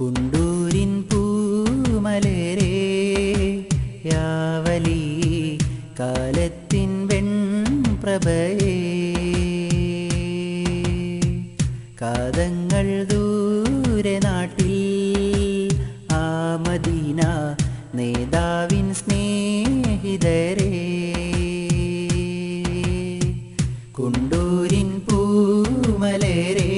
കുണ്ടൂരിൻ പൂമലരേ യാവലി കാലത്തിൻ വെൺപ്രഭയേ. കാതങ്ങൾ ദൂരെ നാട്ടിൽ ആ മദീന നേതാവിൻ സ്നേഹിതരേ. കുണ്ടൂരിൻ പൂമലരേ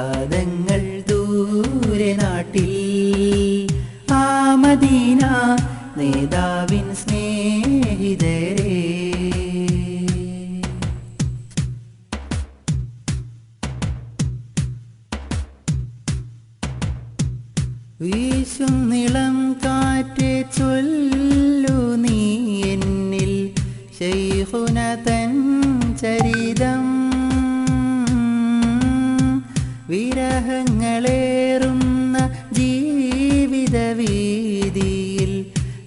കാതങ്ങൾ ദൂരെ നാട്ടിൽ ആ മദീന നേതാവിൻ വിരഹങ്ങളേറുന്ന ജീവിത വീതിയിൽ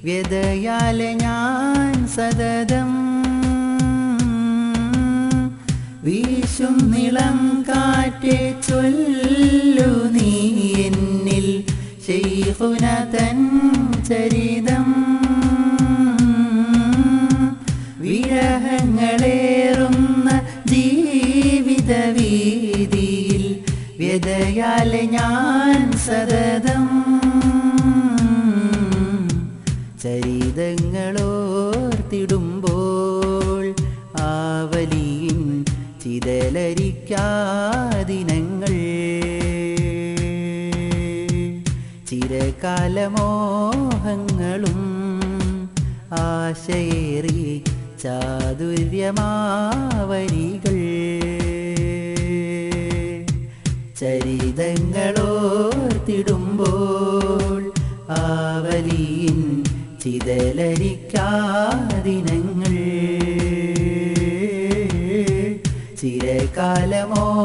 വ്യതയാലെ ഞാൻ സതതം വീശും നിളം കാറ്റേ ചൊല്ലു സതതം ചരിതങ്ങളോർത്തിടുമ്പോൾ ആവലിയിൻ ചിതലരിക്കാദിനങ്ങൾ ചിരകാലമോഹങ്ങളും ആശയേറി ചാതുര്യമാവരികൾ ചരിതങ്ങളോർത്തിടുമ്പോൾ ആവലിയിൻ ചിതലരിക്കാദിനങ്ങൾ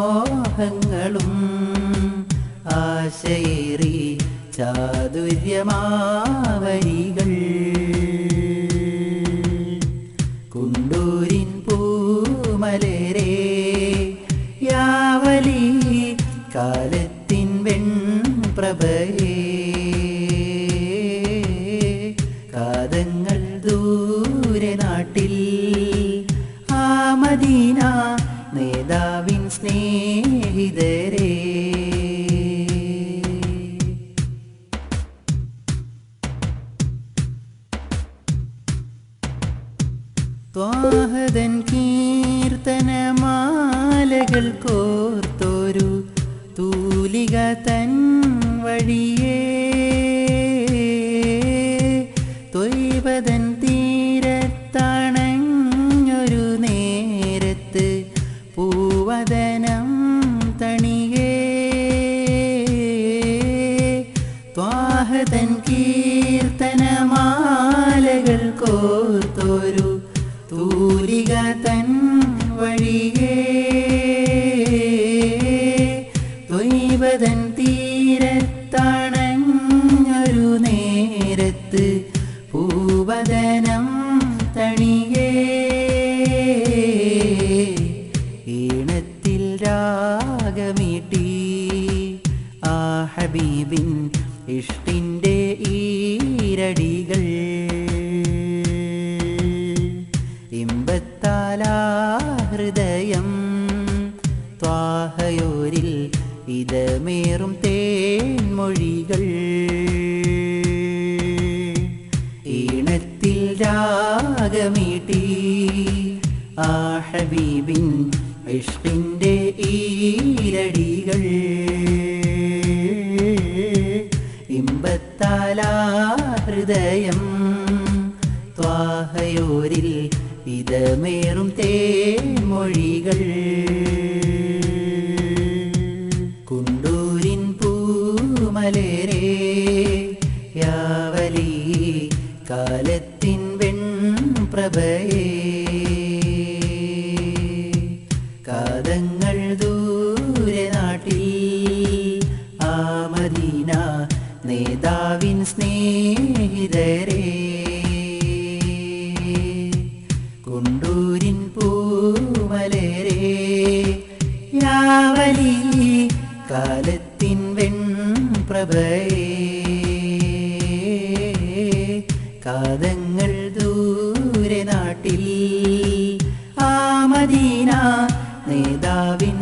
ചിരകാലമോഹങ്ങളും ആശയേറി ചാതുര്യമാവരികൾ കുണ്ടൂരിൻ സ്നേഹിതരേ ത്വാഹതൻ കീർത്തനമാലകൾ കോർത്തൊരു തൂലിക തൻ വഴിയേ കീർത്തനമാലകൾ കോർത്തൊരു തൂലിക തൻ വഴിയേ. തൊയ്വതൻ തീരത്തണഞ്ഞൊരു നേരത്ത് പൂവദനം തണിയേ. ഈണത്തിൽ രാഗമീട്ടി ആ ഹബീബിൻ ഇഷ്ടിന്റെ ഈരടികൾ ഇമ്പത്താലാ ഹൃദയം ത്വാഹയോരിൽ ഇതമേറും തേൻമൊഴികൾ. ഈണത്തിൽ രാഗമീട്ടി ആ ഹബീബിൻ ഈരടികൾ. ഇമ്പത്താലാ ഹൃദയം ത്വാഹയോരിൽ ഇതമേറും തേൻമൊഴികൾ. കുണ്ടൂരിൻ പൂമലരേ യാവലി കാലത്തിൻ വെൺപ്രഭയേ. നേതാവിൻ സ്നേഹിതരെ. കൊണ്ടൂരിൻ പൂമലരേ യാവലി കാലത്തിൻ വെൺപ്രഭയേ. കാതങ്ങൾ ദൂരെ നാട്ടിൽ ആമദീന മദീന നേതാവിൻ